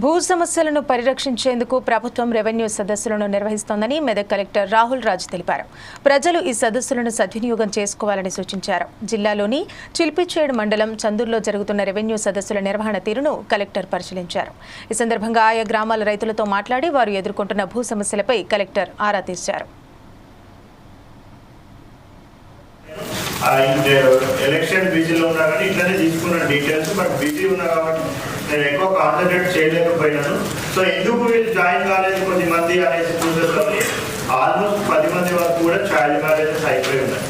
భూ సమస్యలను పరిరక్షించేందుకు ప్రభుత్వం రెవెన్యూ సదస్సులను నిర్వహిస్తోందని మెదక్ కలెక్టర్ రాహుల్ రాజ్ తెలిపారు. ప్రజలు ఈ సదస్సులను సద్వినియోగం చేసుకోవాలని సూచించారు. జిల్లాలోని చిల్పిచేడు మండలం చందూరులో జరుగుతున్న రెవెన్యూ సదస్సుల నిర్వహణ తీరును కలెక్టర్ పరిశీలించారు. ఈ సందర్భంగా ఆయా గ్రామాల రైతులతో మాట్లాడి వారు ఎదుర్కొంటున్న భూ సమస్యలపై కలెక్టర్ ఆరా తీశారు ఎలక్షన్ బిజీలో uh, ఉన్నా కానీ ఇట్లనే తీసుకున్న డీటెయిల్స్ బట్ బిజీ ఉన్నా కాబట్టి నేను ఎక్కువ కాన్సన్ట్రేట్ చేయలేకపోయినాను. సో ఎందుకు వీళ్ళు జాయిన్ కాలేదు కొద్ది మంది అనేసి చూసేసరికి ఆల్మోస్ట్ పది మంది వరకు కూడా చైల్డ్ మ్యారేజెస్ అయిపోయి ఉన్నాయి.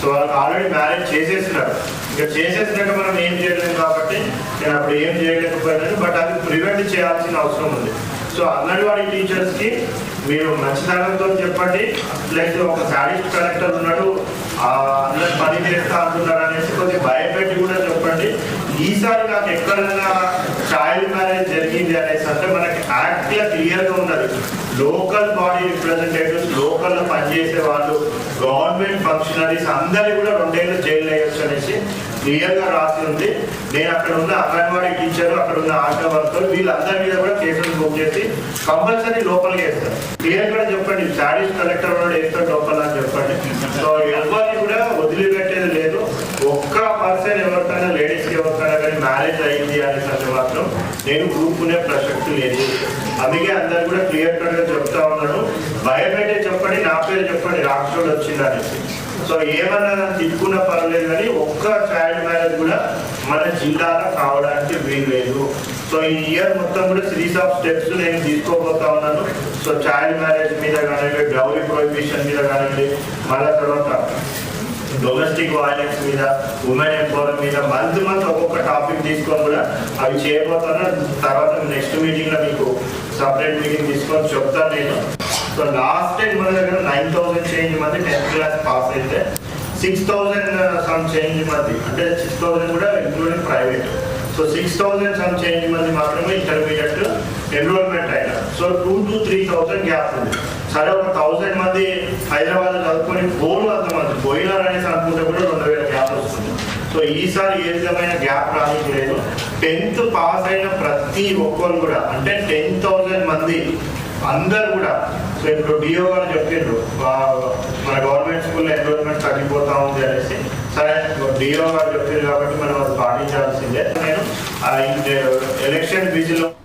సో వాళ్ళకి ఆల్రెడీ మ్యారేజ్ చేసేసినారు. ఇక చేసేసినాక మనం ఏం చేయలేము కాబట్టి నేను అప్పుడు ఏం చేయలేకపోయినాను బట్ అది ప్రివెంట్ చేయాల్సిన అవసరం ఉంది. సో అంగన్వాడీ టీచర్స్కి మీరు మంచితనంతో చెప్పండి. ప్లస్ ఒక శారీస్ కలెక్టర్ ఉన్నాడు చేస్తా అంటున్నారు అనేసి కొద్దిగా భయపెట్టి కూడా చెప్పండి. ఈసారి నాకు ఎక్కడైనా చైల్డ్ మ్యారేజ్ జరిగింది అనేసి అంటే మనకి యాక్ట్గా క్లియర్గా ఉన్నది. లోకల్ బాడీ రిప్రజెంటేటివ్స్ లోకల్లో పనిచేసే వాళ్ళు గవర్నమెంట్ ఫంక్షనరీస్ అందరి కూడా రెండేళ్ళు జైలు వేయొచ్చు అనేసి క్లియర్గా రాసి ఉంది. నేను అక్కడ ఉన్న అంగన్వాడీ టీచర్ అక్కడ ఉన్న ఆశా వర్కర్ వీళ్ళందరి మీద కూడా కేసులు బుక్ చేసి కంపల్సరీ లోపలికి వేస్తారు. క్లియర్ కూడా చెప్పండి శారీస్ కలెక్టర్ కూడా వేస్తారు లోపల అని చెప్పండి. సో ఎవరిని కూడా వదిలిపెట్టేది లేదు ఒక్క పర్సన్ ఎవరికైనా లేడీస్కి ఎవరికైనా కానీ మ్యారేజ్ మాత్రం. నేను ఊరుకునే ప్రసక్తి లేదు. అందుకే అందరు కూడా క్లియర్ కట్గా చెప్తా ఉన్నాను. భయపెట్టే చెప్పండి నా పేరు చెప్పండి రాక్షసుడు వచ్చిందని. సో ఏమన్నా తిట్టుకున్న తిట్టుకున్నా పర్లేదు కానీ ఒక్క చైల్డ్ మ్యారేజ్ కూడా మన జిల్లాలో కావడానికి వీలు లేదు సో ఈ ఇయర్ మొత్తం కూడా సిరీస్ ఆఫ్ స్టెప్స్ నేను తీసుకోబోతా ఉన్నాను. సో చైల్డ్ మ్యారేజ్ మీద కానివ్వండి డౌరీ ప్రొహిబిషన్ మీద కానివ్వండి మళ్ళా తర్వాత డొమెస్టిక్ వైలెన్స్ మీద ఉమెన్ ఎంపవర్మెంట్ మీద మంత్ మంత్ ఒక్కొక్క టాపిక్ తీసుకొని కూడా అవి చేయబోతున్నా తర్వాత నెక్స్ట్ మీటింగ్లో మీకు సపరేట్ మీటింగ్ తీసుకొని చెప్తాను నేను. సో లాస్ట్ టైం మన దగ్గర నైన్ థౌసండ్ చేంజ్ మంది టెన్త్ క్లాస్ పాస్ అయితే సిక్స్ థౌసండ్ సమ్ చేంజ్ మంది. అంటే సిక్స్ థౌసండ్ కూడా including private so six thousand some change మంది మాత్రమే ఇంటర్మీడియట్ ఎన్రోల్మెంట్ అయినా. So two to three thousand gap ఉంది. సరే ఒక థౌసండ్ మంది హైదరాబాద్ చదువుకొని ఫోన్ అంతమంది అనేసి అనుకుంటే కూడా రెండు వేల గ్యాప్ వస్తుంది. సో ఈసారి ఏ విధమైన గ్యాప్ రానికి లేదు టెన్త్ పాస్ అయిన ప్రతి ఒక్కరు కూడా అంటే టెన్ థౌసండ్ మంది అందరు కూడా సో ఇప్పుడు డిఓ గారు చెప్పిండ్రు మన గవర్నమెంట్ స్కూల్లో ఎన్రోల్మెంట్ తగ్గిపోతా ఉంది అనేసి. సరే డిఓ గారు చెప్పిండ్రు కాబట్టి మనం అది పాటించాల్సిందే. నేను ఎలక్షన్ బిజీలో